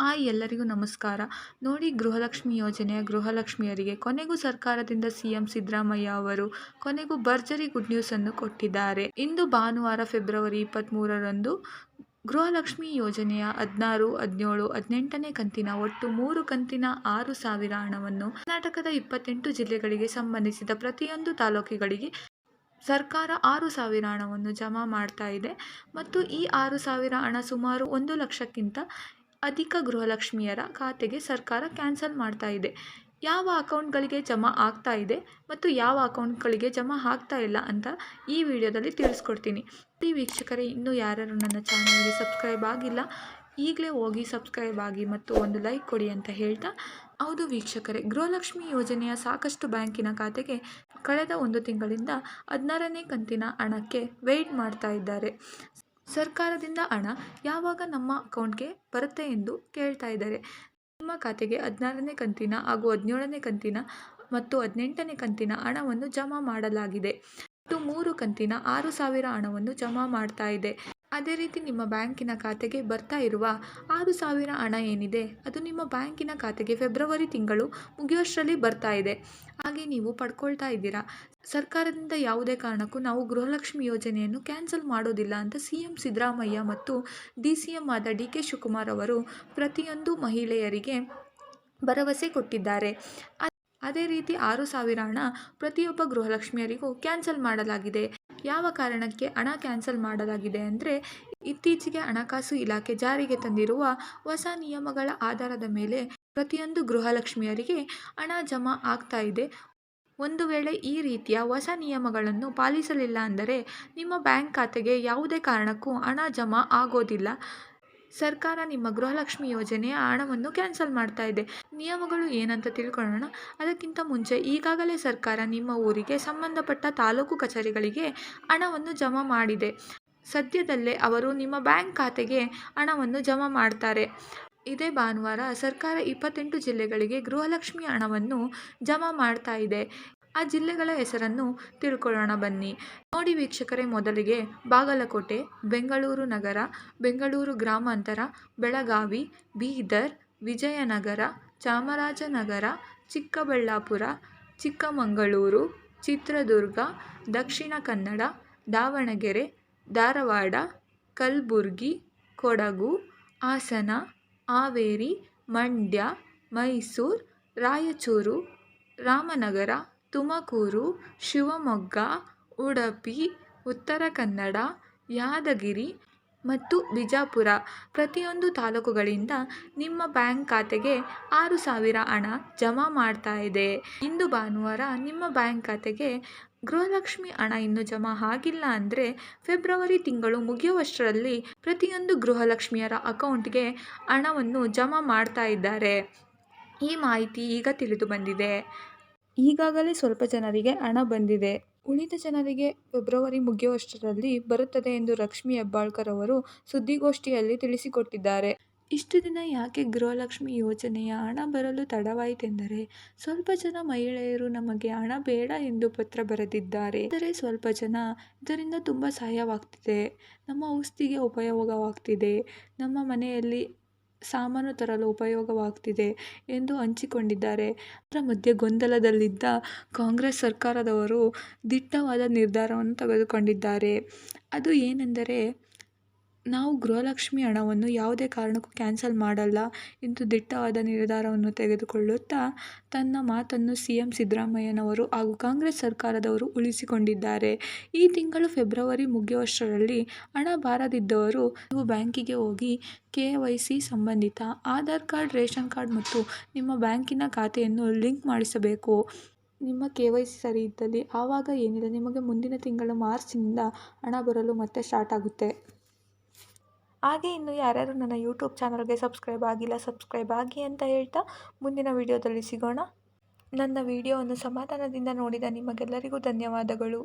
Hi ಎಲ್ಲರಿಗೂ ನಮಸ್ಕಾರ. ನೋಡಿ, ಗೃಹಲಕ್ಷ್ಮಿ ಯೋಜನೆಯ ಗೃಹಲಕ್ಷ್ಮಿಯರಿಗೆ ಕೊನೆಗೂ ಸರ್ಕಾರದಿಂದ ಸಿಎಂ ಸಿದ್ದರಾಮಯ್ಯ ಅವರು ಕೊನೆಗೂ ಭರ್ಜರಿ ಗುಡ್ ನ್ಯೂಸನ್ನು ಕೊಟ್ಟಿದ್ದಾರೆ. ಇಂದು ಭಾನುವಾರ ಫೆಬ್ರವರಿ ಇಪ್ಪತ್ತ್ಮೂರರಂದು ಗೃಹಲಕ್ಷ್ಮಿ ಯೋಜನೆಯ ಹದಿನಾರು, ಹದಿನೇಳು, ಹದಿನೆಂಟನೇ ಕಂತಿನ ಒಟ್ಟು ಮೂರು ಕಂತಿನ ಆರು ಸಾವಿರ ಹಣವನ್ನು ಕರ್ನಾಟಕದ ಇಪ್ಪತ್ತೆಂಟು ಜಿಲ್ಲೆಗಳಿಗೆ ಸಂಬಂಧಿಸಿದ ಪ್ರತಿಯೊಂದು ತಾಲೂಕುಗಳಿಗೆ ಸರ್ಕಾರ ಆರು ಸಾವಿರ ಹಣವನ್ನು ಜಮಾ ಮಾಡ್ತಾ ಇದೆ. ಮತ್ತು ಈ ಆರು ಸಾವಿರ ಹಣ ಸುಮಾರು ಒಂದು ಲಕ್ಷಕ್ಕಿಂತ ಅಧಿಕ ಗೃಹಲಕ್ಷ್ಮಿಯರ ಖಾತೆಗೆ ಸರ್ಕಾರ ಕ್ಯಾನ್ಸಲ್ ಮಾಡ್ತಾ ಇದೆ. ಯಾವ ಅಕೌಂಟ್ಗಳಿಗೆ ಜಮಾ ಆಗ್ತಾ ಇದೆ ಮತ್ತು ಯಾವ ಅಕೌಂಟ್ಗಳಿಗೆ ಜಮಾ ಆಗ್ತಾ ಇಲ್ಲ ಅಂತ ಈ ವಿಡಿಯೋದಲ್ಲಿ ತಿಳಿಸ್ಕೊಡ್ತೀನಿ. ಈ ವೀಕ್ಷಕರೇ, ಇನ್ನೂ ಯಾರ್ಯಾರು ನನ್ನ ಚಾನಲ್ಗೆ ಸಬ್ಸ್ಕ್ರೈಬ್ ಆಗಿಲ್ಲ, ಈಗಲೇ ಹೋಗಿ ಸಬ್ಸ್ಕ್ರೈಬ್ ಆಗಿ ಮತ್ತು ಒಂದು ಲೈಕ್ ಕೊಡಿ ಅಂತ ಹೇಳ್ತಾ, ಹೌದು ವೀಕ್ಷಕರೇ, ಗೃಹಲಕ್ಷ್ಮಿ ಯೋಜನೆಯ ಸಾಕಷ್ಟು ಬ್ಯಾಂಕಿನ ಖಾತೆಗೆ ಕಳೆದ ಒಂದು ತಿಂಗಳಿಂದ ಹದಿನಾರನೇ ಕಂತಿನ ಹಣಕ್ಕೆ ವೆಯ್ಟ್ ಮಾಡ್ತಾ ಇದ್ದಾರೆ. ಸರ್ಕಾರದಿಂದ ಹಣ ಯಾವಾಗ ನಮ್ಮ ಅಕೌಂಟ್ಗೆ ಬರುತ್ತೆ ಎಂದು ಕೇಳ್ತಾ ಇದ್ದಾರೆ. ನಿಮ್ಮ ಖಾತೆಗೆ ಹದಿನಾರನೇ ಕಂತಿನ ಹಾಗೂ ಹದಿನೇಳನೇ ಕಂತಿನ ಮತ್ತು ಹದಿನೆಂಟನೇ ಕಂತಿನ ಹಣವನ್ನು ಜಮಾ ಮಾಡಲಾಗಿದೆ. ಮತ್ತು ಮೂರು ಕಂತಿನ ಆರು ಸಾವಿರ ಹಣವನ್ನು ಜಮಾ ಮಾಡ್ತಾ ಇದೆ. ಅದೇ ರೀತಿ ನಿಮ್ಮ ಬ್ಯಾಂಕಿನ ಖಾತೆಗೆ ಬರ್ತಾ ಇರುವ ಆರು ಸಾವಿರ ಹಣ ಏನಿದೆ, ಅದು ನಿಮ್ಮ ಬ್ಯಾಂಕಿನ ಖಾತೆಗೆ ಫೆಬ್ರವರಿ ತಿಂಗಳು ಮುಗಿಯೋಷ್ಟರಲ್ಲಿ ಬರ್ತಾ ಇದೆ. ಹಾಗೆ ನೀವು ಪಡ್ಕೊಳ್ತಾ ಇದ್ದೀರಾ? ಸರ್ಕಾರದಿಂದ ಯಾವುದೇ ಕಾರಣಕ್ಕೂ ನಾವು ಗೃಹಲಕ್ಷ್ಮಿ ಯೋಜನೆಯನ್ನು ಕ್ಯಾನ್ಸಲ್ ಮಾಡೋದಿಲ್ಲ ಅಂತ ಸಿ ಎಂ ಸಿದ್ದರಾಮಯ್ಯ ಮತ್ತು ಡಿ ಸಿ ಎಂ ಆದ ಡಿ ಕೆ ಶಿವಕುಮಾರ್ ಅವರು ಪ್ರತಿಯೊಂದು ಮಹಿಳೆಯರಿಗೆ ಭರವಸೆ ಕೊಟ್ಟಿದ್ದಾರೆ. ಅದೇ ರೀತಿ ಆರು ಸಾವಿರ ಹಣ ಪ್ರತಿಯೊಬ್ಬ ಗೃಹಲಕ್ಷ್ಮಿಯರಿಗೂ ಕ್ಯಾನ್ಸಲ್ ಮಾಡಲಾಗಿದೆ. ಯಾವ ಕಾರಣಕ್ಕೆ ಹಣ ಕ್ಯಾನ್ಸಲ್ ಮಾಡಲಾಗಿದೆ ಅಂದರೆ ಇತ್ತೀಚೆಗೆ ಹಣಕಾಸು ಇಲಾಖೆ ಜಾರಿಗೆ ತಂದಿರುವ ಹೊಸ ನಿಯಮಗಳ ಆಧಾರದ ಮೇಲೆ ಪ್ರತಿಯೊಂದು ಗೃಹಲಕ್ಷ್ಮಿಯರಿಗೆ ಹಣ ಜಮಾ ಆಗ್ತಾ ಇದೆ. ಒಂದು ವೇಳೆ ಈ ರೀತಿಯ ಹೊಸ ನಿಯಮಗಳನ್ನು ಪಾಲಿಸಲಿಲ್ಲ ಅಂದರೆ ನಿಮ್ಮ ಬ್ಯಾಂಕ್ ಖಾತೆಗೆ ಯಾವುದೇ ಕಾರಣಕ್ಕೂ ಹಣ ಜಮಾ ಆಗೋದಿಲ್ಲ. ಸರ್ಕಾರ ನಿಮ್ಮ ಗೃಹಲಕ್ಷ್ಮಿ ಯೋಜನೆಯ ಹಣವನ್ನು ಕ್ಯಾನ್ಸಲ್ ಮಾಡ್ತಾ ಇದೆ. ನಿಯಮಗಳು ಏನಂತ ತಿಳ್ಕೊಳ್ಳೋಣ? ಅದಕ್ಕಿಂತ ಮುಂಚೆ ಈಗಾಗಲೇ ಸರ್ಕಾರ ನಿಮ್ಮ ಊರಿಗೆ ಸಂಬಂಧಪಟ್ಟ ತಾಲೂಕು ಕಚೇರಿಗಳಿಗೆ ಹಣವನ್ನು ಜಮಾ ಮಾಡಿದೆ. ಸದ್ಯದಲ್ಲೇ ಅವರು ನಿಮ್ಮ ಬ್ಯಾಂಕ್ ಖಾತೆಗೆ ಹಣವನ್ನು ಜಮಾ ಮಾಡ್ತಾರೆ. ಇದೇ ಭಾನುವಾರ ಸರ್ಕಾರ ಇಪ್ಪತ್ತೆಂಟು ಜಿಲ್ಲೆಗಳಿಗೆ ಗೃಹಲಕ್ಷ್ಮಿ ಹಣವನ್ನು ಜಮಾ ಮಾಡ್ತಾ ಇದೆ. ಆ ಜಿಲ್ಲೆಗಳ ಹೆಸರನ್ನು ತಿಳ್ಕೊಳ್ಳೋಣ ಬನ್ನಿ. ನೋಡಿ ವೀಕ್ಷಕರೇ, ಮೊದಲಿಗೆ ಬಾಗಲಕೋಟೆ, ಬೆಂಗಳೂರು ನಗರ, ಬೆಂಗಳೂರು ಗ್ರಾಮಾಂತರ, ಬೆಳಗಾವಿ, ಬೀದರ್, ವಿಜಯನಗರ, ಚಾಮರಾಜನಗರ, ಚಿಕ್ಕಬಳ್ಳಾಪುರ, ಚಿಕ್ಕಮಗಳೂರು, ಚಿತ್ರದುರ್ಗ, ದಕ್ಷಿಣ ಕನ್ನಡ, ದಾವಣಗೆರೆ, ಧಾರವಾಡ, ಕಲಬುರ್ಗಿ, ಕೊಡಗು, ಹಾಸನ, ಹಾವೇರಿ, ಮಂಡ್ಯ, ಮೈಸೂರು, ರಾಯಚೂರು, ರಾಮನಗರ ತುಮಕೂರು, ಶಿವಮೊಗ್ಗ, ಉಡುಪಿ, ಉತ್ತರ ಕನ್ನಡ, ಯಾದಗಿರಿ ಮತ್ತು ಬಿಜಾಪುರ ಪ್ರತಿಯೊಂದು ತಾಲೂಕುಗಳಿಂದ ನಿಮ್ಮ ಬ್ಯಾಂಕ್ ಖಾತೆಗೆ ಆರು ಸಾವಿರ ಹಣ ಜಮಾ ಮಾಡ್ತಾ ಇದೆ. ಇಂದು ಭಾನುವಾರ ನಿಮ್ಮ ಬ್ಯಾಂಕ್ ಖಾತೆಗೆ ಗೃಹಲಕ್ಷ್ಮಿ ಹಣ ಇನ್ನೂ ಜಮಾ ಆಗಿಲ್ಲ ಅಂದರೆ ಫೆಬ್ರವರಿ ತಿಂಗಳು ಮುಗಿಯುವಷ್ಟರಲ್ಲಿ ಪ್ರತಿಯೊಂದು ಗೃಹಲಕ್ಷ್ಮಿಯರ ಅಕೌಂಟ್ಗೆ ಹಣವನ್ನು ಜಮಾ ಮಾಡ್ತಾ ಇದ್ದಾರೆ. ಈ ಮಾಹಿತಿ ಈಗ ತಿಳಿದು ಬಂದಿದೆ. ಈಗಾಗಲೇ ಸ್ವಲ್ಪ ಜನರಿಗೆ ಹಣ ಬಂದಿದೆ. ಉಳಿದ ಜನರಿಗೆ ಫೆಬ್ರವರಿ ಮುಗಿಯುವಷ್ಟರಲ್ಲಿ ಬರುತ್ತದೆ ಎಂದು ಲಕ್ಷ್ಮಿ ಹೆಬ್ಬಾಳ್ಕರ್ ಅವರು ಸುದ್ದಿಗೋಷ್ಠಿಯಲ್ಲಿ ತಿಳಿಸಿಕೊಟ್ಟಿದ್ದಾರೆ. ಇಷ್ಟು ದಿನ ಯಾಕೆ ಗೃಹಲಕ್ಷ್ಮಿ ಯೋಜನೆಯ ಹಣ ಬರಲು ತಡವಾಯಿತೆಂದರೆ, ಸ್ವಲ್ಪ ಜನ ಮಹಿಳೆಯರು ನಮಗೆ ಹಣ ಬೇಡ ಎಂದು ಪತ್ರ ಬರೆದಿದ್ದಾರೆ. ಆದರೆ ಸ್ವಲ್ಪ ಜನ ಇದರಿಂದ ತುಂಬ ಸಹಾಯವಾಗ್ತಿದೆ. ನಮ್ಮ ಔಷಧಿಗೆ ಉಪಯೋಗವಾಗ್ತಿದೆ. ನಮ್ಮ ಮನೆಯಲ್ಲಿ ಸಾಮಾನು ತರಲು ಉಪಯೋಗವಾಗ್ತಿದೆ ಎಂದು ಹಂಚಿಕೊಂಡಿದ್ದಾರೆ. ಅದರ ಮಧ್ಯೆ ಗೊಂದಲದಲ್ಲಿದ್ದ ಕಾಂಗ್ರೆಸ್ ಸರ್ಕಾರದವರು ದಿಟ್ಟವಾದ ನಿರ್ಧಾರವನ್ನು ತೆಗೆದುಕೊಂಡಿದ್ದಾರೆ. ಅದು ಏನೆಂದರೆ ನಾವು ಗೃಹಲಕ್ಷ್ಮಿ ಹಣವನ್ನು ಯಾವುದೇ ಕಾರಣಕ್ಕೂ ಕ್ಯಾನ್ಸಲ್ ಮಾಡಲ್ಲ ಎಂದು ದಿಟ್ಟವಾದ ನಿರ್ಧಾರವನ್ನು ತೆಗೆದುಕೊಳ್ಳುತ್ತಾ ತನ್ನ ಮಾತನ್ನು ಸಿ ಎಂ ಸಿದ್ದರಾಮಯ್ಯನವರು ಹಾಗೂ ಕಾಂಗ್ರೆಸ್ ಸರ್ಕಾರದವರು ಉಳಿಸಿಕೊಂಡಿದ್ದಾರೆ. ಈ ತಿಂಗಳು ಫೆಬ್ರವರಿ ಮುಗಿಯುವಷ್ಟರಲ್ಲಿ ಹಣ ಬಾರದಿದ್ದವರು ನೀವು ಬ್ಯಾಂಕಿಗೆ ಹೋಗಿ ಕೆ ವೈ ಸಿ ಸಂಬಂಧಿತ ಆಧಾರ್ ಕಾರ್ಡ್, ರೇಷನ್ ಕಾರ್ಡ್ ಮತ್ತು ನಿಮ್ಮ ಬ್ಯಾಂಕಿನ ಖಾತೆಯನ್ನು ಲಿಂಕ್ ಮಾಡಿಸಬೇಕು. ನಿಮ್ಮ ಕೆ ವೈ ಸಿ ಸರಿ ಇದ್ದಲ್ಲಿ ಆವಾಗ ಏನಿಲ್ಲ ನಿಮಗೆ ಮುಂದಿನ ತಿಂಗಳು ಮಾರ್ಚ್ನಿಂದ ಹಣ ಬರಲು ಮತ್ತೆ ಸ್ಟಾರ್ಟ್ ಆಗುತ್ತೆ. ಹಾಗೆ ಇನ್ನು ಯಾರ್ಯಾರು ನನ್ನ ಯೂಟ್ಯೂಬ್ ಚಾನಲ್ಗೆ ಸಬ್ಸ್ಕ್ರೈಬ್ ಆಗಿಲ್ಲ ಸಬ್ಸ್ಕ್ರೈಬ್ ಆಗಿ ಅಂತ ಹೇಳ್ತಾ ಮುಂದಿನ ವಿಡಿಯೋದಲ್ಲಿ ಸಿಗೋಣ. ನನ್ನ ವಿಡಿಯೋವನ್ನು ಸಮಾಧಾನದಿಂದ ನೋಡಿದ ನಿಮಗೆಲ್ಲರಿಗೂ ಧನ್ಯವಾದಗಳು.